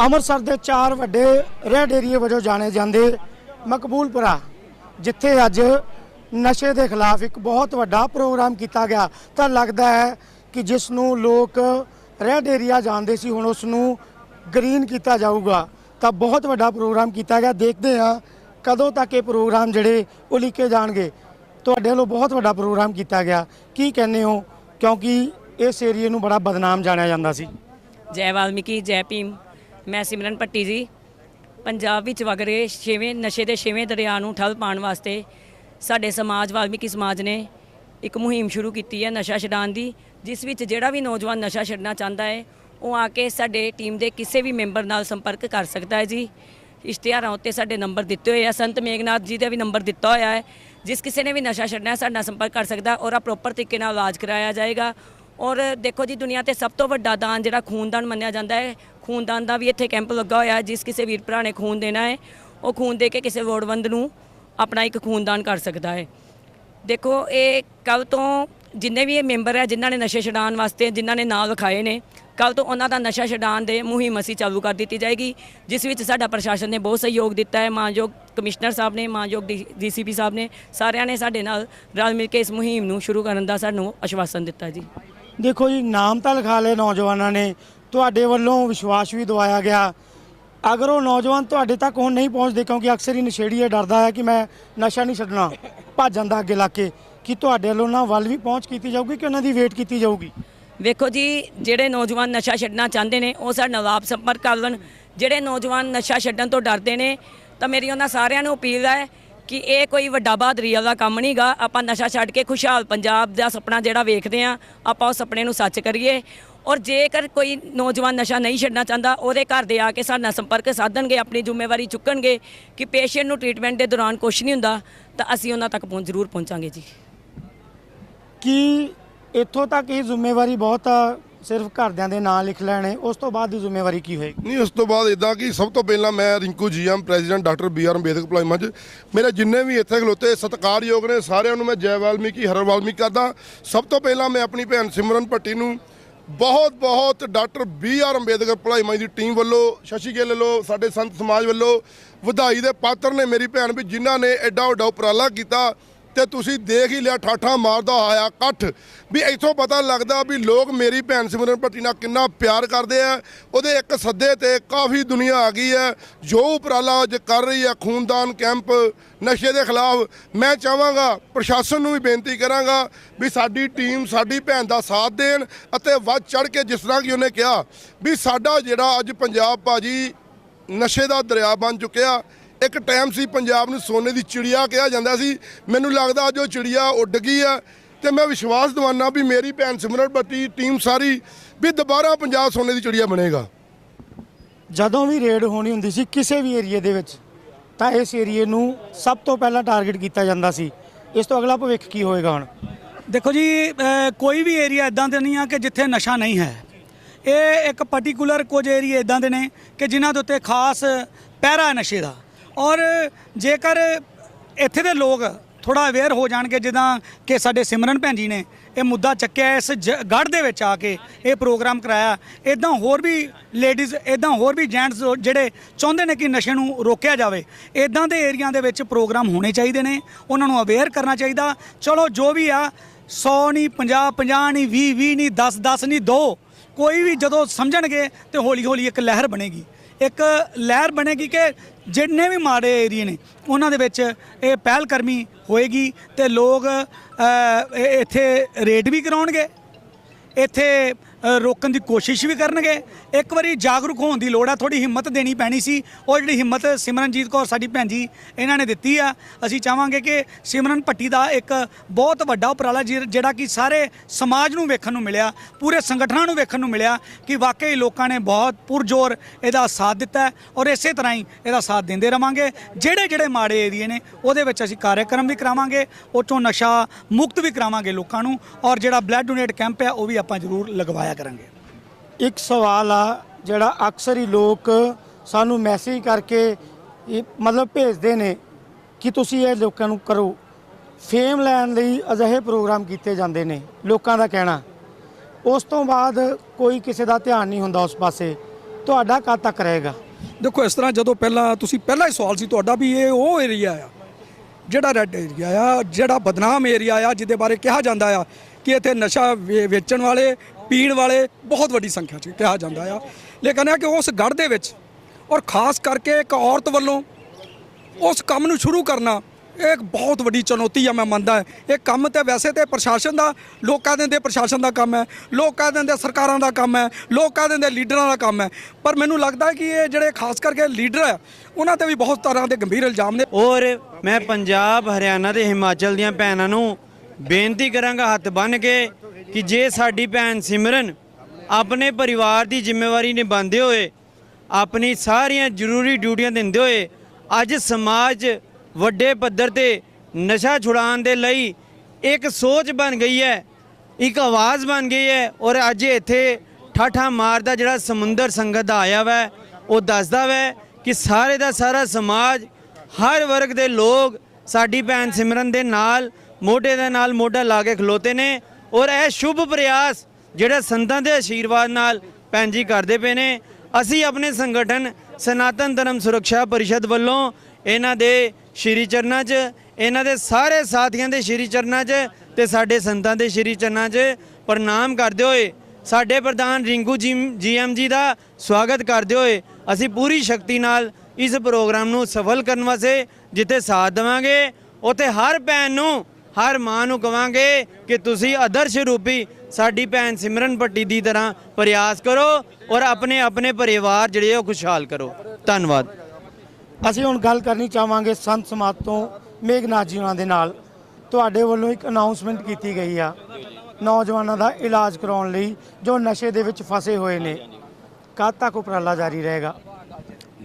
ਅੰਮ੍ਰਿਤਸਰ ਦੇ ਚਾਰ ਵੱਡੇ ਰੈਡ ਏਰੀਏ ਵਜੋਂ ਜਾਣੇ ਜਾਂਦੇ ਮਕਬੂਲਪੁਰਾ, ਜਿੱਥੇ ਅੱਜ ਨਸ਼ੇ ਦੇ ਖਿਲਾਫ ਇੱਕ ਬਹੁਤ ਵੱਡਾ ਪ੍ਰੋਗਰਾਮ ਕੀਤਾ ਗਿਆ। ਤਾਂ ਲੱਗਦਾ ਹੈ ਕਿ ਜਿਸ ਨੂੰ ਲੋਕ ਰੈਡ ਏਰੀਆ ਜਾਣਦੇ ਸੀ, ਹੁਣ ਉਸ ਨੂੰ ਗ੍ਰੀਨ ਕੀਤਾ ਜਾਊਗਾ। ਤਾਂ ਬਹੁਤ ਵੱਡਾ ਪ੍ਰੋਗਰਾਮ ਕੀਤਾ ਗਿਆ। ਦੇਖਦੇ ਹਾਂ ਕਦੋਂ ਤੱਕ ਇਹ ਪ੍ਰੋਗਰਾਮ ਜਿਹੜੇ ਉਹ ਲਿਖੇ ਜਾਣਗੇ। ਤੁਹਾਡੇ ਵੱਲੋਂ ਬਹੁਤ ਵੱਡਾ ਪ੍ਰੋਗਰਾਮ ਕੀਤਾ ਗਿਆ। ਕੀ ਕਹਿੰਦੇ ਹੋ? ਕਿਉਂਕਿ ਇਸ ਏਰੀਏ ਨੂੰ ਬੜਾ ਬਦਨਾਮ ਜਾਣਿਆ ਜਾਂਦਾ ਸੀ। ਜੈ ਵਾਲਮੀਕੀ, ਜੈ ਭੀਮ। ਮੈਂ ਸਿਮਰਨ ਪੱਟੀ ਜੀ। ਪੰਜਾਬ ਵਿੱਚ ਵਗ ਰਹੇ ਛੇਵੇਂ, ਨਸ਼ੇ ਦੇ ਛੇਵੇਂ ਦਰਿਆ ਨੂੰ ਠੱਲ ਪਾਉਣ ਵਾਸਤੇ ਸਾਡੇ ਸਮਾਜ, ਵਾਲਮੀਕੀ ਸਮਾਜ ਨੇ ਇੱਕ ਮੁਹਿੰਮ ਸ਼ੁਰੂ ਕੀਤੀ ਹੈ ਨਸ਼ਾ ਛਡਾਉਣ ਦੀ, ਜਿਸ ਵਿੱਚ ਜਿਹੜਾ ਵੀ ਨੌਜਵਾਨ ਨਸ਼ਾ ਛੱਡਣਾ ਚਾਹੁੰਦਾ ਹੈ, ਉਹ ਆ ਕੇ ਸਾਡੇ ਟੀਮ ਦੇ ਕਿਸੇ ਵੀ ਮੈਂਬਰ ਨਾਲ ਸੰਪਰਕ ਕਰ ਸਕਦਾ ਹੈ ਜੀ। ਇਸ਼ਤਿਹਾਰਾਂ ਉੱਤੇ ਸਾਡੇ ਨੰਬਰ ਦਿੱਤੇ ਹੋਏ ਆ। ਸੰਤ ਮੇਘਨਾਥ ਜੀ ਦਾ ਵੀ ਨੰਬਰ ਦਿੱਤਾ ਹੋਇਆ ਹੈ। ਜਿਸ ਕਿਸੇ ਨੇ ਵੀ ਨਸ਼ਾ ਛੱਡਣਾ ਹੈ, ਸਾਡੇ ਸੰਪਰਕ ਕਰ ਸਕਦਾ ਔਰ ਆ ਪ੍ਰੋਪਰ ਤਰੀਕੇ ਨਾਲ ਇਲਾਜ ਕਰਾਇਆ ਜਾਏਗਾ। ਔਰ ਦੇਖੋ ਜੀ, ਦੁਨੀਆ ਤੇ ਸਭ ਤੋਂ ਵੱਡਾ ਦਾਨ ਜਿਹੜਾ ਖੂਨਦਾਨ ਮੰਨਿਆ ਜਾਂਦਾ ਹੈ ਖੂਨਦਾਨ ਦਾ ਵੀ ਇੱਥੇ ਕੈਂਪ ਲੱਗਾ ਹੋਇਆ ਹੈ, ਜਿਸ ਕਿਸੇ ਵੀਰ ਭਰਾ ਨੇ ਖੂਨ ਦੇਣਾ ਹੈ, ਉਹ ਖੂਨ ਦੇ ਕੇ ਕਿਸੇ ਲੋੜਵੰਦ ਨੂੰ ਆਪਣਾ ਇੱਕ ਖੂਨਦਾਨ ਕਰ ਸਕਦਾ ਹੈ। ਦੇਖੋ, ਇਹ ਕੱਲ ਤੋਂ ਜਿੰਨੇ ਵੀ ਇਹ ਮੈਂਬਰ ਹੈ, ਜਿਨ੍ਹਾਂ ਨੇ ਨਸ਼ੇ ਛਡਾਉਣ ਵਾਸਤੇ, ਜਿਨ੍ਹਾਂ ਨੇ ਨਾਂ ਲਿਖਾਏ ਨੇ ਕੱਲ ਤੋਂ ਉਹਨਾਂ ਦਾ ਨਸ਼ਾ ਛਡਾਉਣ ਦੇ ਮੁਹਿੰਮ ਅਸੀਂ ਚਾਲੂ ਕਰ ਦਿੱਤੀ ਜਾਏਗੀ, ਜਿਸ ਵਿੱਚ ਸਾਡਾ ਪ੍ਰਸ਼ਾਸਨ ਨੇ ਬਹੁਤ ਸਹਿਯੋਗ ਦਿੱਤਾ ਹੈ। ਮਾਨਯੋਗ ਕਮਿਸ਼ਨਰ ਸਾਹਿਬ ਨੇ, ਮਾਨਯੋਗ ਡੀਸੀਪੀ ਸਾਹਿਬ ਨੇ, ਸਾਰਿਆਂ ਨੇ ਸਾਡੇ ਨਾਲ ਰਲ ਮਿਲ ਕੇ ਇਸ ਮੁਹਿੰਮ ਨੂੰ ਸ਼ੁਰੂ ਕਰਨ ਦਾ ਸਾਨੂੰ ਆਸ਼ਵਾਸਨ ਦਿੱਤਾ ਜੀ। ਦੇਖੋ ਜੀ, ਨਾਮ ਤਾਂ ਲਿਖਾ ਲਏ ਨੌਜਵਾਨਾਂ ਨੇ ਤੁਹਾਡੇ ਵੱਲੋਂ ਵਿਸ਼ਵਾਸ ਵੀ ਦਵਾਇਆ ਗਿਆ। ਅਗਰ ਉਹ ਨੌਜਵਾਨ ਤੁਹਾਡੇ ਤੱਕ ਹੁਣ ਨਹੀਂ ਪਹੁੰਚਦੇ, ਕਿਉਂਕਿ ਅਕਸਰ ਹੀ ਨਸ਼ੇੜੀ ਇਹ ਡਰਦਾ ਹੈ ਕਿ ਮੈਂ ਨਸ਼ਾ ਨਹੀਂ ਛੱਡਣਾ, ਭੱਜ ਜਾਂਦਾ ਅੱਗੇ ਲਾ ਕੇ, ਕਿ ਤੁਹਾਡੇ ਵੱਲੋਂ ਉਹਨਾਂ ਵੱਲ ਵੀ ਪਹੁੰਚ ਕੀਤੀ ਜਾਊਗੀ ਕਿ ਉਹਨਾਂ ਦੀ ਵੇਟ ਕੀਤੀ ਜਾਊਗੀ? ਵੇਖੋ ਜੀ, ਜਿਹੜੇ ਨੌਜਵਾਨ ਨਸ਼ਾ ਛੱਡਣਾ ਚਾਹੁੰਦੇ ਨੇ, ਉਹ ਸਾਡੇ ਨਾਲ ਆਪ ਸੰਪਰਕ ਕਰ ਲੈਣ ਜਿਹੜੇ ਨੌਜਵਾਨ ਨਸ਼ਾ ਛੱਡਣ ਤੋਂ ਡਰਦੇ ਨੇ, ਤਾਂ ਮੇਰੀ ਉਹਨਾਂ ਸਾਰਿਆਂ ਨੂੰ ਅਪੀਲ ਹੈ ਕਿ ਇਹ ਕੋਈ ਵੱਡਾ ਬਹਾਦਰੀ ਵਾਲਾ ਕੰਮ ਨਹੀਂਗਾ। ਆਪਾਂ ਨਸ਼ਾ ਛੱਡ ਕੇ ਖੁਸ਼ਹਾਲ ਪੰਜਾਬ ਦਾ ਸੁਪਨਾ ਜਿਹੜਾ ਵੇਖਦੇ ਆ ਆਪਾਂ ਉਸ ਸੁਪਨੇ ਨੂੰ ਸੱਚ ਕਰੀਏ। ਔਰ ਜੇਕਰ ਕੋਈ ਨੌਜਵਾਨ ਨਸ਼ਾ ਨਹੀਂ ਛੱਡਣਾ ਚਾਹੁੰਦਾ ਉਹਦੇ ਘਰ ਦੇ ਆ ਕੇ ਸਾਡੇ ਨਾਲ ਸੰਪਰਕ ਸਾਧਣਗੇ ਆਪਣੀ ਜ਼ਿੰਮੇਵਾਰੀ ਚੁੱਕਣਗੇ ਕਿ ਪੇਸ਼ੈਂਟ ਨੂੰ ਟ੍ਰੀਟਮੈਂਟ ਦੇ ਦੌਰਾਨ ਕੁਝ ਨਹੀਂ ਹੁੰਦਾ ਤਾਂ ਅਸੀਂ ਉਹਨਾਂ ਤੱਕ ਪਹੁੰਚ ਜ਼ਰੂਰ ਪਹੁੰਚਾਂਗੇ ਜੀ। ਕਿ ਇੱਥੋਂ ਤੱਕ ਇਹ ਜ਼ਿੰਮੇਵਾਰੀ ਬਹੁਤ ਆ ਸਿਰਫ ਘਰਦਿਆਂ ਦੇ ਨਾਂ ਲਿਖ ਲੈਣੇ ਉਸ ਤੋਂ ਬਾਅਦ ਦੀ ਜ਼ਿੰਮੇਵਾਰੀ ਕੀ ਹੋਏਗੀ? ਨਹੀਂ ਉਸ ਤੋਂ ਬਾਅਦ ਇਦਾਂ ਕਿ ਸਭ ਤੋਂ ਪਹਿਲਾਂ ਮੈਂ Rinku GM president doctor B R Ambedkar ਭਲਾਈ ਮੰਚ ਮੇਰੇ ਜਿੰਨੇ ਵੀ ਇੱਥੇ ਖਲੋਤੇ ਸਤਿਕਾਰਯੋਗ ਨੇ ਸਾਰਿਆਂ ਨੂੰ ਮੈਂ ਜੈ ਵਾਲਮੀਕੀ ਹਰ ਵਾਲਮੀਕੀ ਕਰਦਾ। ਸਭ ਤੋਂ ਪਹਿਲਾਂ ਮੈਂ ਆਪਣੀ ਭੈਣ ਸਿਮਰਨ ਭੱਟੀ ਨੂੰ ਬਹੁਤ ਬਹੁਤ ਡਾਕਟਰ ਬੀ ਆਰ ਅੰਬੇਦਕਰ ਭਲਾਈ ਮਾਈ ਦੀ ਟੀਮ ਵੱਲੋਂ, ਸ਼ਸ਼ੀ ਗਿੱਲ ਵੱਲੋਂ, ਸਾਡੇ ਸੰਤ ਸਮਾਜ ਵੱਲੋਂ ਵਧਾਈ ਦੇ ਪਾਤਰ ਨੇ ਮੇਰੀ ਭੈਣ ਵੀ ਜਿਨ੍ਹਾਂ ਨੇ ਐਡਾ ਵੱਡਾ ਉਪਰਾਲਾ ਕੀਤਾ। ਤੇ ਤੁਸੀਂ ਦੇਖ ਹੀ ਲਿਆ, ਠਾਠਾ ਮਾਰਦਾ ਆਇਆ ਇਕੱਠ। ਵੀ ਇੱਥੋਂ ਪਤਾ ਲੱਗਦਾ ਵੀ ਲੋਕ ਮੇਰੀ ਭੈਣ ਸਿਮਰਨ ਭੱਟੀ ਨਾਲ ਕਿੰਨਾ ਪਿਆਰ ਕਰਦੇ ਆ। ਉਹਦੇ ਇੱਕ ਸੱਦੇ ਤੇ ਕਾਫੀ ਦੁਨੀਆ ਆ ਗਈ ਹੈ। ਜੋ ਉਪਰਾਲਾ ਅੱਜ ਕਰ ਰਹੀ ਹੈ ਖੂਨਦਾਨ ਕੈਂਪ, ਨਸ਼ੇ ਦੇ ਖਿਲਾਫ, ਮੈਂ ਚਾਹਾਂਗਾ, ਪ੍ਰਸ਼ਾਸਨ ਨੂੰ ਵੀ ਬੇਨਤੀ ਕਰਾਂਗਾ ਵੀ ਸਾਡੀ ਟੀਮ, ਸਾਡੀ ਭੈਣ ਦਾ ਸਾਥ ਦੇਣ ਅਤੇ ਵੱਧ ਚੜ ਕੇ ਜਿਸ ਤਰ੍ਹਾਂ ਕਿ ਉਹਨੇ ਕਿਹਾ ਵੀ ਸਾਡਾ ਜਿਹੜਾ ਅੱਜ ਪੰਜਾਬ ਭਾਜੀ ਨਸ਼ੇ ਦਾ ਦਰਿਆ ਬਣ ਚੁੱਕਿਆ ਇੱਕ ਟਾਈਮ ਸੀ ਪੰਜਾਬ ਨੂੰ ਸੋਨੇ ਦੀ ਚਿੜੀਆ ਕਿਹਾ ਜਾਂਦਾ ਸੀ। ਮੈਨੂੰ ਲੱਗਦਾ ਅੱਜ ਉਹ ਚਿੜੀਆ ਉੱਡ ਗਈ ਹੈ ਤੇ ਮੈਂ ਵਿਸ਼ਵਾਸ ਦਿਵਾਨਾ ਵੀ ਮੇਰੀ ਭੈਣ ਸਿਮਰਨ ਬੱਤੀ ਟੀਮ ਸਾਰੀ ਵੀ ਦੁਬਾਰਾ ਪੰਜਾਬ ਸੋਨੇ ਦੀ ਚਿੜੀਆ ਬਣੇਗਾ। ਜਦੋਂ ਵੀ ਰੇਡ ਹੋਣੀ ਹੁੰਦੀ ਸੀ ਕਿਸੇ ਵੀ ਏਰੀਏ ਦੇ ਵਿੱਚ ਤਾਂ ਇਸ ਏਰੀਏ ਨੂੰ ਸਭ ਤੋਂ ਪਹਿਲਾਂ ਟਾਰਗੇਟ ਕੀਤਾ ਜਾਂਦਾ ਸੀ। ਇਸ ਤੋਂ ਅਗਲਾ ਭਵਿੱਖ ਕੀ ਹੋਏਗਾ ਹੁਣ? ਦੇਖੋ ਜੀ ਕੋਈ ਵੀ ਏਰੀਆ ਇਦਾਂ ਦੇ ਨਹੀਂ ਆ ਕਿ ਜਿੱਥੇ ਨਸ਼ਾ ਨਹੀਂ ਹੈ। ਇਹ ਇੱਕ ਪਾਰਟਿਕੂਲਰ ਕੁਝ ਏਰੀਆ ਇਦਾਂ ਦੇ ਨੇ ਕਿ ਜਿਨ੍ਹਾਂ ਦੇ ਉੱਤੇ ਖਾਸ ਪਹਿਰਾ ਹੈ ਨਸ਼ੇ ਦਾ। ਔਰ ਜੇਕਰ ਇੱਥੇ ਦੇ ਲੋਕ ਥੋੜਾ ਅਵੇਅਰ ਹੋ ਜਾਣਗੇ, ਜਿੱਦਾਂ ਕਿ ਸਾਡੇ ਸਿਮਰਨ ਭੈਣ ਜੀ ਨੇ ਇਹ ਮੁੱਦਾ ਚੱਕਿਆ ਇਸ ਜ- ਗੜ੍ਹ ਦੇ ਵਿੱਚ ਆ ਕੇ ਇਹ ਪ੍ਰੋਗਰਾਮ ਕਰਾਇਆ। ਇਦਾਂ ਹੋਰ ਵੀ ਲੇਡੀਜ਼ ਇਦਾਂ ਹੋਰ ਵੀ ਜੈਂਟਸ ਜਿਹੜੇ ਚਾਹੁੰਦੇ ਨੇ ਕਿ ਨਸ਼ੇ ਨੂੰ ਰੋਕਿਆ ਜਾਵੇ ਇਦਾਂ ਦੇ ਏਰੀਆ ਦੇ ਵਿੱਚ ਪ੍ਰੋਗਰਾਮ ਹੋਣੇ ਚਾਹੀਦੇ ਨੇ, ਉਹਨਾਂ ਨੂੰ ਅਵੇਅਰ ਕਰਨਾ ਚਾਹੀਦਾ। ਚਲੋ, ਜੋ ਵੀ ਆ 100 ਨਹੀਂ 50 50 ਨਹੀਂ 20 20 ਨਹੀਂ 10 10 ਨਹੀਂ 2 ਕੋਈ ਵੀ ਜਦੋਂ ਸਮਝਣਗੇ ਤੇ ਹੌਲੀ ਹੌਲੀ ਇੱਕ ਲਹਿਰ ਬਣੇਗੀ। ਇੱਕ ਲਹਿਰ ਬਣੇਗੀ ਕਿ ਜਿੰਨੇ ਵੀ ਮਾੜੇ ਏਰੀਏ ਨੇ, ਉਹਨਾਂ ਦੇ ਵਿੱਚ ਇਹ ਪਹਿਲ ਕਰਮੀ ਹੋਏਗੀ ਤੇ ਲੋਕ ਇੱਥੇ ਰੇਟ ਵੀ ਕਰਾਉਣਗੇ, ਇੱਥੇ ਰੋਕਣ ਦੀ ਕੋਸ਼ਿਸ਼ ਵੀ ਕਰਨਗੇ ਇੱਕ ਵਾਰੀ ਜਾਗਰੂਕ ਹੋਣ ਦੀ ਲੋੜ ਆ ਥੋੜੀ ਹਿੰਮਤ ਦੇਣੀ ਪੈਣੀ ਸੀ। ਉਹ ਜਿਹੜੀ ਹਿੰਮਤ ਸਿਮਰਨਜੀਤ ਕੌਰ ਸਾਡੀ ਭੈਣ ਜੀ, ਇਹਨਾਂ ਨੇ ਦਿੱਤੀ ਆ। ਅਸੀਂ ਚਾਹਾਂਗੇ ਕਿ ਸਿਮਰਨ ਭੱਟੀ ਦਾ ਇੱਕ ਬਹੁਤ ਵੱਡਾ ਉਪਰਾਲਾ ਜਿ- ਜਿਹੜਾ ਕਿ ਸਾਰੇ ਸਮਾਜ ਨੂੰ ਵੇਖਣ ਨੂੰ ਮਿਲਿਆ, ਪੂਰੇ ਸੰਗਠਨਾਂ ਨੂੰ ਵੇਖਣ ਨੂੰ ਮਿਲਿਆ ਕਿ ਵਾਕਈ ਲੋਕਾਂ ਨੇ ਬਹੁਤ ਪੁਰਜੋਰ ਇਹਦਾ ਸਾਥ ਦਿੱਤਾ ਔਰ ਇਸੇ ਤਰ੍ਹਾਂ ਹੀ ਇਹਦਾ ਸਾਥ ਦਿੰਦੇ ਰਵਾਂਗੇ। ਜਿਹੜੇ ਜਿਹੜੇ ਮਾੜੇ ਏਰੀਏ ਨੇ, ਉਹਦੇ ਵਿੱਚ ਅਸੀਂ ਕਾਰਜਕ੍ਰਮ ਵੀ ਕਰਾਵਾਂਗੇ ਉਹ 'ਚੋਂ ਨਸ਼ਾ ਮੁਕਤ ਵੀ ਕਰਾਵਾਂਗੇ ਲੋਕਾਂ ਨੂੰ ਔਰ ਜਿਹੜਾ ਬਲੱਡ ਡੋਨੇਟ ਕੈਂਪ ਹੈ, ਉਹ ਵੀ ਆਪਾਂ ਜ਼ਰੂਰ ਲਗਵਾਇਆ ਕਰਾਂਗੇ। ਇੱਕ ਸਵਾਲ ਆ ਜਿਹੜਾ ਅਕਸਰ ਹੀ ਲੋਕ ਸਾਨੂੰ ਮੈਸੇਜ ਕਰਕੇ ਇਹ ਮਤਲਬ ਭੇਜਦੇ ਨੇ ਕਿ ਤੁਸੀਂ ਇਹ ਲੋਕਾਂ ਨੂੰ ਕਰੋ। ਫੇਮ ਲੈਣ ਲਈ ਅਜਿਹੇ ਪ੍ਰੋਗਰਾਮ ਕੀਤੇ ਜਾਂਦੇ ਨੇ, ਲੋਕਾਂ ਦਾ ਕਹਿਣਾ। ਉਸ ਤੋਂ ਬਾਅਦ ਕੋਈ ਕਿਸੇ ਦਾ ਧਿਆਨ ਨਹੀਂ ਹੁੰਦਾ ਉਸ ਪਾਸੇ। ਤੁਹਾਡਾ ਕਦ ਤੱਕ ਰਹੇਗਾ? ਦੇਖੋ, ਇਸ ਤਰ੍ਹਾਂ ਜਦੋਂ ਪਹਿਲਾਂ ਤੁਸੀਂ ਪਹਿਲਾ ਹੀ ਸਵਾਲ ਸੀ ਤੁਹਾਡਾ ਵੀ ਇਹ ਉਹ ਏਰੀਆ ਆ, ਜਿਹੜਾ ਰੈੱਡ ਏਰੀਆ ਆ, ਜਿਹੜਾ ਬਦਨਾਮ ਏਰੀਆ ਆ, ਜਿਹਦੇ ਬਾਰੇ ਕਿਹਾ ਜਾਂਦਾ ਆ ਕਿ ਇੱਥੇ ਨਸ਼ਾ ਵੇ- ਵੇਚਣ ਵਾਲੇ ਪੀਣ ਵਾਲੇ ਬਹੁਤ ਵੱਡੀ ਸੰਖਿਆ 'ਚ ਕਿਹਾ ਜਾਂਦਾ ਆ। ਲੇਕਿਨ ਇਹ ਕਿ ਉਸ ਗੜ੍ਹ ਦੇ ਵਿੱਚ ਔਰ ਖਾਸ ਕਰਕੇ ਇੱਕ ਔਰਤ ਵੱਲੋਂ ਉਸ ਕੰਮ ਨੂੰ ਸ਼ੁਰੂ ਕਰਨਾ, ਇਹ ਇੱਕ ਬਹੁਤ ਵੱਡੀ ਚੁਣੌਤੀ ਆ, ਮੈਂ ਮੰਨਦਾ ਇਹ ਕੰਮ ਤੇ ਵੈਸੇ ਤੇ ਪ੍ਰਸ਼ਾਸਨ ਦਾ, ਲੋਕਾਂ ਦੇ ਦੇ ਪ੍ਰਸ਼ਾਸਨ ਦਾ ਕੰਮ ਹੈ, ਲੋਕਾਂ ਦੇ ਦੇ ਸਰਕਾਰਾਂ ਦਾ ਕੰਮ ਹੈ, ਲੋਕਾਂ ਦੇ ਦੇ ਲੀਡਰਾਂ ਦਾ ਕੰਮ ਹੈ। ਪਰ ਮੈਨੂੰ ਲੱਗਦਾ ਕਿ ਇਹ ਜਿਹੜੇ ਖਾਸ ਕਰਕੇ ਲੀਡਰ ਹੈ, ਉਹਨਾਂ ਤੇ ਵੀ ਬਹੁਤ ਤਰ੍ਹਾਂ ਦੇ ਗੰਭੀਰ ਇਲਜ਼ਾਮ ਨੇ। ਔਰ ਮੈਂ ਪੰਜਾਬ, ਹਰਿਆਣਾ ਤੇ ਹਿਮਾਚਲ ਦੀਆਂ ਭੈਣਾਂ ਨੂੰ ਬੇਨਤੀ ਕਰਾਂਗਾ ਹੱਥ ਬੰਨ੍ਹ ਕੇ ਕਿ ਜੇ ਸਾਡੀ ਭੈਣ ਸਿਮਰਨ ਆਪਣੇ ਪਰਿਵਾਰ ਦੀ ਜ਼ਿੰਮੇਵਾਰੀ ਨਿਭਾਉਂਦੇ ਹੋਏ, ਆਪਣੀ ਸਾਰੀਆਂ ਜ਼ਰੂਰੀ ਡਿਊਟੀਆਂ ਦਿੰਦੇ ਹੋਏ, ਅੱਜ ਸਮਾਜ 'ਚ ਵੱਡੇ ਪੱਧਰ ਤੇ ਨਸ਼ਾ ਛੁਡਾਉਣ ਦੇ ਲਈ ਇੱਕ ਸੋਚ ਬਣ ਗਈ ਹੈ, ਇੱਕ ਆਵਾਜ਼ ਬਣ ਗਈ ਹੈ ਔਰ ਅੱਜ ਇੱਥੇ ਠਾਠਾ ਮਾਰਦਾ ਜਿਹੜਾ ਸਮੁੰਦਰ ਸੰਗਤ ਦਾ ਆਇਆ ਵੈ, ਉਹ ਦੱਸਦਾ ਵੈ ਕਿ ਸਾਰੇ ਦਾ ਸਾਰਾ ਸਮਾਜ, ਹਰ ਵਰਗ ਦੇ ਲੋਕ ਸਾਡੀ ਭੈਣ ਸਿਮਰਨ ਦੇ ਨਾਲ, ਮੋਢੇ ਦੇ ਨਾਲ ਮੋਢਾ ਲਾ ਕੇ ਖਲੋਤੇ ਨੇ ਔਰ ਇਹ ਸ਼ੁਭ ਪ੍ਰਯਾਸ ਜਿਹੜੇ ਸੰਤਾਂ ਦੇ ਆਸ਼ੀਰਵਾਦ ਨਾਲ ਭੈਣ ਜੀ ਕਰਦੇ ਪਏ ਨੇ। ਅਸੀਂ ਆਪਣੇ ਸੰਗਠਨ ਸਨਾਤਨ ਧਰਮ ਸੁਰੱਖਿਆ ਪਰਿਸ਼ਦ ਵੱਲੋਂ ਇਹਨਾਂ ਦੇ ਸ਼੍ਰੀ ਚਰਨਾਂ 'ਚ, ਇਹਨਾਂ ਦੇ ਸਾਰੇ ਸਾਥੀਆਂ ਦੇ ਸ਼੍ਰੀ ਚਰਨਾਂ 'ਚ ਤੇ ਸਾਡੇ ਸੰਤਾਂ ਦੇ ਸ਼੍ਰੀ ਚਰਨਾਂ 'ਚ ਪ੍ਰਣਾਮ ਕਰਦੇ ਹੋਏ ਸਾਡੇ ਪ੍ਰਧਾਨ ਰਿੰਗੂ ਜੀ, ਜੀਐਮ ਜੀ ਦਾ ਸਵਾਗਤ ਕਰਦੇ ਹੋਏ ਅਸੀਂ ਪੂਰੀ ਸ਼ਕਤੀ ਨਾਲ ਇਸ ਪ੍ਰੋਗਰਾਮ ਨੂੰ ਸਫਲ ਕਰਨ ਵਾਸਤੇ ਜਿੱਥੇ ਸਾਥ ਦੇਵਾਂਗੇ, ਉੱਥੇ ਹਰ ਭੈਣ ਨੂੰ ਹਰ ਮਾਂ ਨੂੰ ਕਵਾਂਗੇ ਕਿ ਤੁਸੀਂ ਆਦਰਸ਼ ਰੂਪੀ ਸਾਡੀ ਭੈਣ ਸਿਮਰਨ ਭੱਟੀ ਦੀ ਤਰ੍ਹਾਂ ਪ੍ਰਯਾਸ ਕਰੋ ਔਰ ਆਪਣੇ ਆਪਣੇ ਪਰਿਵਾਰ ਜਿਹੜੇ ਉਹ ਖੁਸ਼ਹਾਲ ਕਰੋ। ਧੰਨਵਾਦ। ਅਸੀਂ ਹੁਣ ਗੱਲ ਕਰਨੀ ਚਾਹਾਂਗੇ ਸੰਤ ਸਮਾਜ ਤੋਂ ਮੇਘਨਾਥ ਜੀ ਉਹਨਾਂ ਦੇ ਨਾਲ। ਤੁਹਾਡੇ ਵੱਲੋਂ ਇੱਕ ਅਨਾਉਂਸਮੈਂਟ ਕੀਤੀ ਗਈ ਆ ਨੌਜਵਾਨਾਂ ਦਾ ਇਲਾਜ ਕਰਾਉਣ ਲਈ ਜੋ ਨਸ਼ੇ ਦੇ ਵਿੱਚ ਫਸੇ ਹੋਏ ਨੇ। ਕਦ ਤੱਕ ਉਪਰਾਲਾ ਜਾਰੀ ਰਹੇਗਾ।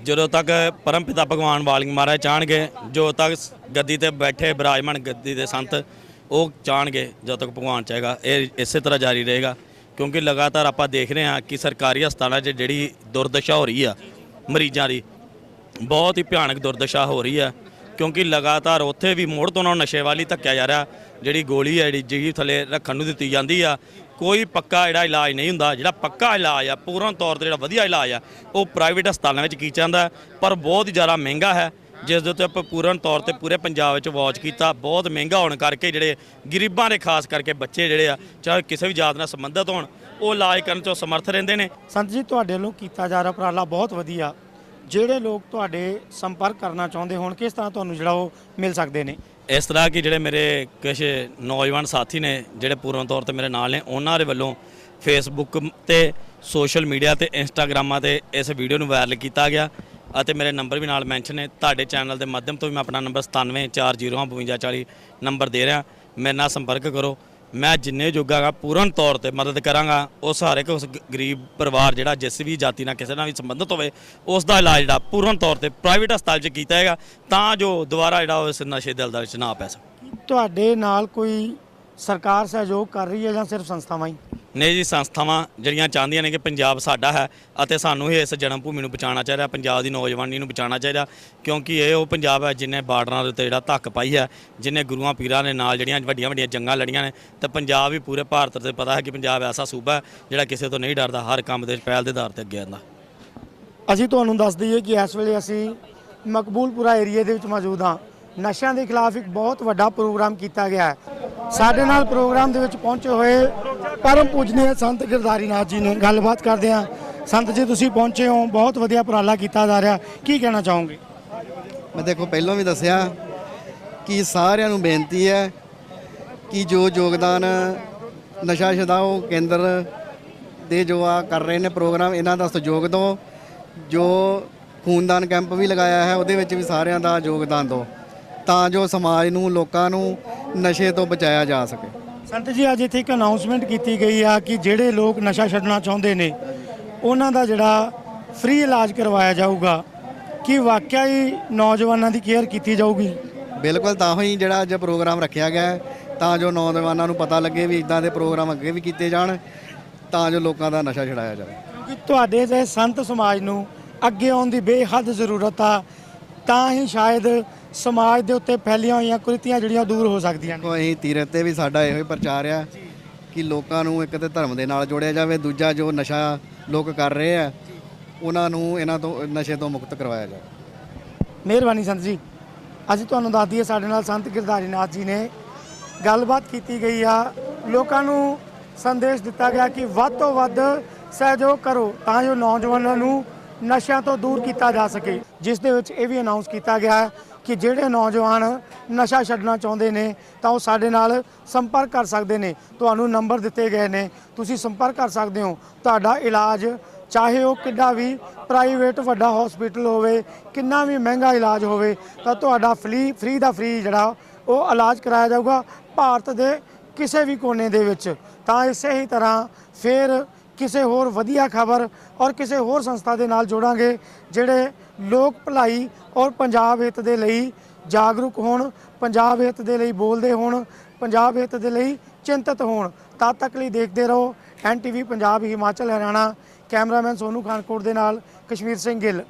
ਜਦੋਂ ਤੱਕ ਪਰਮਪਿਤਾ ਭਗਵਾਨ ਵਾਲਿਕ ਮਹਾਰਾਜ ਚਾਹਣਗੇ ਜੋ ਤੱਕ ਗੱਦੀ ਤੇ ਬੈਠੇ ਬਿਰਾਜਮਾਨ ਗੱਦੀ ਦੇ ਸੰਤ, ਉਹ ਚਾਹਣਗੇ ਜਦੋਂ ਤੱਕ ਭਗਵਾਨ ਚਾਹੇਗਾ। ਇਹ ਇਸੇ ਤਰ੍ਹਾਂ ਜਾਰੀ ਰਹੇਗਾ, ਕਿਉਂਕਿ ਲਗਾਤਾਰ ਆਪਾਂ ਦੇਖ ਰਹੇ ਹਾਂ ਕਿ ਸਰਕਾਰੀ ਹਸਪਤਾਲਾਂ 'ਚ ਜਿਹੜੀ ਦੁਰਦਸ਼ਾ ਹੋ ਰਹੀ ਆ, ਮਰੀਜ਼ਾਂ ਦੀ, ਬਹੁਤ ਹੀ ਭਿਆਨਕ ਦੁਰਦਸ਼ਾ ਹੋ ਰਹੀ ਆ, ਕਿਉਂਕਿ ਲਗਾਤਾਰ ਉੱਥੇ ਵੀ ਮੋੜ ਤੋਂ ਉਹਨਾਂ ਨੂੰ ਨਸ਼ੇ ਵਾਲੀ ਧੱਕਿਆ ਜਾ ਰਿਹਾ, ਜਿਹੜੀ ਗੋਲੀ ਹੈ ਜਿਹੜੀ ਜੀਭ ਥੱਲੇ ਰੱਖਣ ਨੂੰ ਦਿੱਤੀ ਜਾਂਦੀ ਆ ਕੋਈ ਪੱਕਾ ਜਿਹੜਾ ਇਲਾਜ ਨਹੀਂ ਹੁੰਦਾ, ਜਿਹੜਾ ਪੱਕਾ ਇਲਾਜ ਆ, ਪੂਰਨ ਤੌਰ ਤੇ ਜਿਹੜਾ ਵਧੀਆ ਇਲਾਜ ਆ, ਉਹ ਪ੍ਰਾਈਵੇਟ ਹਸਪਤਾਲਾਂ ਵਿੱਚ ਕੀਤਾ ਜਾਂਦਾ ਪਰ ਬਹੁਤ ਜ਼ਿਆਦਾ ਮਹਿੰਗਾ ਹੈ, ਜਿਸ ਦੇ ਉੱਤੇ ਆਪਾਂ ਪੂਰਨ ਤੌਰ ਤੇ ਪੂਰੇ ਪੰਜਾਬ ਵਿੱਚ ਵਾਚ ਕੀਤਾ। ਬਹੁਤ ਮਹਿੰਗਾ ਹੋਣ ਕਰਕੇ ਜਿਹੜੇ ਗਰੀਬਾਂ ਦੇ, ਖਾਸ ਕਰਕੇ ਬੱਚੇ ਜਿਹੜੇ ਆ, ਚਾਹੇ ਕਿਸੇ ਵੀ ਜਾਤ ਨਾਲ ਸੰਬੰਧਿਤ ਹੋਣ, ਉਹ ਇਲਾਜ ਕਰਨ ਤੋਂ ਸਮਰਥ ਰਹਿੰਦੇ ਨੇ। ਸੰਤ ਜੀ, ਤੁਹਾਡੇ ਵੱਲੋਂ ਕੀਤਾ ਜਾ ਰਿਹਾ ਉਪਰਾਲਾ ਬਹੁਤ ਵਧੀਆ। ਜਿਹੜੇ ਲੋਕ ਤੁਹਾਡੇ ਸੰਪਰਕ ਕਰਨਾ ਚਾਹੁੰਦੇ ਹੋਣ, ਕਿਸ ਤਰ੍ਹਾਂ ਤੁਹਾਨੂੰ ਜਿਹੜਾ ਉਹ ਮਿਲ ਸਕਦੇ ਨੇ? ਇਸ ਤਰ੍ਹਾਂ ਕਿ ਜਿਹੜੇ ਮੇਰੇ ਕੁਝ ਨੌਜਵਾਨ ਸਾਥੀ ਨੇ ਜਿਹੜੇ ਪੂਰਨ ਤੌਰ ਤੇ ਮੇਰੇ ਨਾਲ ਨੇ, ਉਹਨਾਂ ਦੇ ਵੱਲੋਂ ਫੇਸਬੁੱਕ ਤੇ ਸੋਸ਼ਲ ਮੀਡੀਆ ਤੇ ਇੰਸਟਾਗ੍ਰਾਮਾਂ ਤੇ ਇਸ ਵੀਡੀਓ ਨੂੰ ਵਾਇਰਲ ਕੀਤਾ ਗਿਆ ਅਤੇ ਮੇਰੇ ਨੰਬਰ ਵੀ ਨਾਲ ਮੈਂਸ਼ਨ ਨੇ। ਤੁਹਾਡੇ ਚੈਨਲ ਦੇ ਮਾਧਿਅਮ ਤੋਂ ਵੀ ਮੈਂ ਆਪਣਾ ਨੰਬਰ 97405240 ਨੰਬਰ ਦੇ ਰਿਹਾ। ਮੇਰੇ ਨਾਲ ਸੰਪਰਕ ਕਰੋ। ਮੈਂ ਜਿੰਨੇ ਜੋਗਾਗਾ ਪੂਰਨ ਤੌਰ ਤੇ ਮਦਦ ਕਰਾਂਗਾ। ਉਸ ਹਰ ਇੱਕ ਉਸ ਗ- ਗਰੀਬ ਪਰਿਵਾਰ ਜਿਹੜਾ ਜਿਸ ਵੀ ਜਾਤੀ ਨਾਲ ਕਿਸੇ ਨਾਲ ਵੀ ਸੰਬੰਧਿਤ ਹੋਵੇ, ਉਸ ਦਾ ਇਲਾਜ ਜਿਹੜਾ ਪੂਰਨ ਤੌਰ ਤੇ ਪ੍ਰਾਈਵੇਟ ਹਸਪਤਾਲ 'ਚ ਕੀਤਾ ਹੈਗਾ, ਤਾਂ ਜੋ ਦੁਬਾਰਾ ਜਿਹੜਾ ਉਹ ਇਸ ਨਸ਼ੇ ਦਲਦਲ ਵਿੱਚ ਨਾ ਪੈ ਸਕੇ। ਤੁਹਾਡੇ ਨਾਲ ਕੋਈ ਸਰਕਾਰ ਸਹਿਯੋਗ ਕਰ ਰਹੀ ਹੈ ਜਾਂ ਸਿਰਫ ਸੰਸਥਾਵਾਂ ਹੀ? ਨੇ ਜੀ ਸੰਸਥਾਵਾਂ ਜਿਹੜੀਆਂ ਚਾਹੁੰਦੀਆਂ ਨੇ ਕਿ ਪੰਜਾਬ ਸਾਡਾ ਹੈ ਅਤੇ ਸਾਨੂੰ ਹੀ ਇਸ ਜਨਮ ਭੂਮੀ ਨੂੰ ਬਚਾਉਣਾ ਚਾਹੀਦਾ, ਪੰਜਾਬ ਦੀ ਨੌਜਵਾਨੀ ਨੂੰ ਬਚਾਉਣਾ ਚਾਹੀਦਾ, ਕਿਉਂਕਿ ਇਹ ਉਹ ਪੰਜਾਬ ਹੈ ਜਿਨੇ ਬਾਰਡਰਾਂ ਦੇ ਉੱਤੇ ਜਿਹੜਾ ਧੱਕ ਪਾਈ ਹੈ, ਜਿਨੇ ਗੁਰੂਆਂ ਪੀਰਾਂ ਦੇ ਨਾਲ ਜਿਹੜੀਆਂ ਵੱਡੀਆਂ ਵੱਡੀਆਂ ਜੰਗਾਂ ਲੜੀਆਂ ਨੇ ਤੇ ਪੰਜਾਬ ਵੀ ਪੂਰੇ ਭਾਰਤ ਤੇ ਪਤਾ ਹੈ ਕਿ ਪੰਜਾਬ ਐਸਾ ਸੂਬਾ ਹੈ ਜਿਹੜਾ ਕਿਸੇ ਤੋਂ ਨਹੀਂ ਡਰਦਾ, ਹਰ ਕੰਮ ਦੇ ਪਹਿਲ ਦੇ ਆਧਾਰ ਤੇ ਅੱਗੇ ਆਉਂਦਾ ਅਸੀਂ ਤੁਹਾਨੂੰ ਦੱਸ ਦਈਏ ਕਿ ਇਸ ਵੇਲੇ ਅਸੀਂ ਮਕਬੂਲਪੁਰਾ ਏਰੀਏ ਦੇ ਵਿੱਚ ਮੌਜੂਦ ਹਾਂ। ਨਸ਼ਿਆਂ ਦੇ ਖਿਲਾਫ ਇੱਕ ਬਹੁਤ ਵੱਡਾ ਪ੍ਰੋਗਰਾਮ ਕੀਤਾ ਗਿਆ ਹੈ। ਸਾਡੇ ਨਾਲ ਪ੍ਰੋਗਰਾਮ ਦੇ ਵਿੱਚ ਪਹੁੰਚੇ ਹੋਏ ਪਰਮ ਪੂਜਨੀय ਸੰਤ ਗਿਰਦਾਰੀ ਨਾਥ ਜੀ ਨੇ ਗੱਲਬਾਤ ਕਰਦੇ ਹਾਂ। ਸੰਤ ਜੀ, ਤੁਸੀਂ ਪਹੁੰਚੇ ਹੋ। ਬਹੁਤ ਵਧੀਆ ਉਪਰਾਲਾ ਕੀਤਾ ਜਾ ਰਿਹਾ। ਕੀ ਕਹਿਣਾ ਚਾਹੋਗੇ? ਮੈਂ ਦੇਖੋ, ਪਹਿਲਾਂ ਵੀ ਦੱਸਿਆ ਕਿ ਸਾਰਿਆਂ ਨੂੰ ਬੇਨਤੀ ਹੈ ਕਿ ਜੋ ਯੋਗਦਾਨ ਨਸ਼ਾ ਛਡਾਓ ਕੇਂਦਰ ਦੇ ਜੋ ਆ ਕਰ ਰਹੇ ਨੇ ਪ੍ਰੋਗਰਾਮ, ਇਹਨਾਂ ਦਾ ਸਹਿਯੋਗ ਦਿਓ। ਜੋ ਖੂਨਦਾਨ ਕੈਂਪ ਵੀ ਲਗਾਇਆ ਹੈ, ਉਹਦੇ ਵਿੱਚ ਵੀ ਸਾਰਿਆਂ ਦਾ ਯੋਗਦਾਨ ਦਿਓ। ਤਾਂ ਜੋ ਸਮਾਜ ਨੂੰ, ਲੋਕਾਂ ਨੂੰ ਨਸ਼ੇ ਤੋਂ ਬਚਾਇਆ ਜਾ ਸਕੇ। ਸੰਤ ਜੀ ਅੱਜ ਇੱਥੇ ਇੱਕ ਅਨਾਉਂਸਮੈਂਟ ਕੀਤੀ ਗਈ ਆ ਕਿ ਜਿਹੜੇ ਲੋਕ ਨਸ਼ਾ ਛੱਡਣਾ ਚਾਹੁੰਦੇ ਨੇ ਉਹਨਾਂ ਦਾ ਜਿਹੜਾ ਫ੍ਰੀ ਇਲਾਜ ਕਰਵਾਇਆ ਜਾਊਗਾ ਕੀ ਵਾਕਿਆ ਹੀ ਨੌਜਵਾਨਾਂ ਦੀ ਕੇਅਰ ਕੀਤੀ ਜਾਊਗੀ? ਬਿਲਕੁਲ ਤਾਂ ਹੀ ਜਿਹੜਾ ਅੱਜ ਪ੍ਰੋਗਰਾਮ ਰੱਖਿਆ ਗਿਆ ਹੈ, ਤਾਂ ਜੋ ਨੌਜਵਾਨਾਂ ਨੂੰ ਪਤਾ ਲੱਗੇ ਵੀ ਇਦਾਂ ਦੇ ਪ੍ਰੋਗਰਾਮ ਅੱਗੇ ਵੀ ਕੀਤੇ ਜਾਣ ਤਾਂ ਜੋ ਲੋਕਾਂ ਦਾ ਨਸ਼ਾ ਛਡਾਇਆ ਜਾਵੇ। ਕਿਉਂਕਿ ਤੁਹਾਡੇ ਜਿਹੇ ਸੰਤ ਸਮਾਜ ਨੂੰ ਅੱਗੇ ਆਉਣ ਦੀ ਬੇਹੱਦ ਜ਼ਰੂਰਤ ਆ। ਤਾਂ ਹੀ ਸ਼ਾਇਦ ਸਮਾਜ ਦੇ ਉੱਤੇ ਫੈਲੀਆਂ ਹੋਈਆਂ ਕੁਰੀਤੀਆਂ ਜਿਹੜੀਆਂ ਦੂਰ ਹੋ ਸਕਦੀਆਂ ਨੇ। ਅਸੀਂ ਤੀਰਥ ਤੇ ਵੀ ਸਾਡਾ ਇਹੋ ਹੀ ਪ੍ਰਚਾਰ ਆ ਕਿ ਲੋਕਾਂ ਨੂੰ ਇੱਕ ਤੇ ਧਰਮ ਦੇ ਨਾਲ ਜੋੜਿਆ ਜਾਵੇ ਦੂਜਾ ਜੋ ਨਸ਼ਾ ਲੋਕ ਕਰ ਰਹੇ ਆ ਉਹਨਾਂ ਨੂੰ ਇਹਨਾਂ ਤੋਂ ਨਸ਼ੇ ਤੋਂ ਮੁਕਤ ਕਰਵਾਇਆ ਜਾਏ ਮਿਹਰਬਾਨੀ ਸੰਤ ਜੀ। ਅੱਜ ਤੁਹਾਨੂੰ ਦੱਸ ਦਈਏ ਸਾਡੇ ਨਾਲ ਸੰਤ ਗਿਰਧਾਰੀ ਨਾਥ ਜੀ ਨੇ ਗੱਲਬਾਤ ਕੀਤੀ ਗਈ ਆ। ਲੋਕਾਂ ਨੂੰ ਸੰਦੇਸ਼ ਦਿੱਤਾ ਗਿਆ ਕਿ ਵੱਧ ਤੋਂ ਵੱਧ ਸਹਿਯੋਗ ਕਰੋ ਤਾਂ ਜੋ ਨੌਜਵਾਨਾਂ ਨੂੰ ਨਸ਼ਿਆਂ ਤੋਂ ਦੂਰ ਕੀਤਾ ਜਾ ਸਕੇ। ਜਿਸ ਦੇ ਵਿੱਚ ਇਹ ਵੀ ਅਨਾਉਂਸ ਕੀਤਾ ਗਿਆ ਹੈ ਕਿ ਜਿਹੜੇ ਨੌਜਵਾਨ ਨਸ਼ਾ ਛੱਡਣਾ ਚਾਹੁੰਦੇ ਨੇ, ਤਾਂ ਉਹ ਸਾਡੇ ਨਾਲ ਸੰਪਰਕ ਕਰ ਸਕਦੇ ਨੇ। ਤੁਹਾਨੂੰ ਨੰਬਰ ਦਿੱਤੇ ਗਏ ਨੇ। ਤੁਸੀਂ ਸੰਪਰਕ ਕਰ ਸਕਦੇ ਹੋ। ਤੁਹਾਡਾ ਇਲਾਜ, ਚਾਹੇ ਉਹ ਕਿੱਡਾ ਵੀ ਪ੍ਰਾਈਵੇਟ ਵੱਡਾ ਹਸਪੀਟਲ ਹੋਵੇ, ਕਿੰਨਾ ਵੀ ਮਹਿੰਗਾ ਇਲਾਜ ਹੋਵੇ, ਤਾਂ ਤੁਹਾਡਾ ਫ੍ਰੀ ਫ੍ਰੀ ਦਾ ਫ੍ਰੀ ਜਿਹੜਾ, ਉਹ ਇਲਾਜ ਕਰਾਇਆ ਜਾਊਗਾ ਭਾਰਤ ਦੇ ਕਿਸੇ ਵੀ ਕੋਨੇ ਦੇ ਵਿੱਚ। ਤਾਂ ਇਸੇ ਹੀ ਤਰ੍ਹਾਂ ਫਿਰ ਕਿਸੇ ਹੋਰ ਵਧੀਆ ਖਬਰ ਔਰ ਕਿਸੇ ਹੋਰ ਸੰਸਥਾ ਦੇ ਨਾਲ ਜੋੜਾਂਗੇ, ਜਿਹੜੇ ਲੋਕ ਭਲਾਈ ਔਰ ਪੰਜਾਬ ਹਿੱਤ ਦੇ ਲਈ ਜਾਗਰੂਕ ਹੋਣ, ਪੰਜਾਬ ਹਿੱਤ ਦੇ ਲਈ ਬੋਲਦੇ ਹੋਣ, ਪੰਜਾਬ ਹਿੱਤ ਦੇ ਲਈ ਚਿੰਤਤ ਹੋਣ। ਤਦ ਤੱਕ ਲਈ ਦੇਖਦੇ ਰਹੋ ਐਨਟੀਵੀ ਪੰਜਾਬ, ਹਿਮਾਚਲ, ਹਰਿਆਣਾ। ਕੈਮਰਾਮੈਨ ਸੋਨੂ ਖਾਨਕੋਟ ਦੇ ਨਾਲ ਕਸ਼ਮੀਰ ਸਿੰਘ ਗਿੱਲ।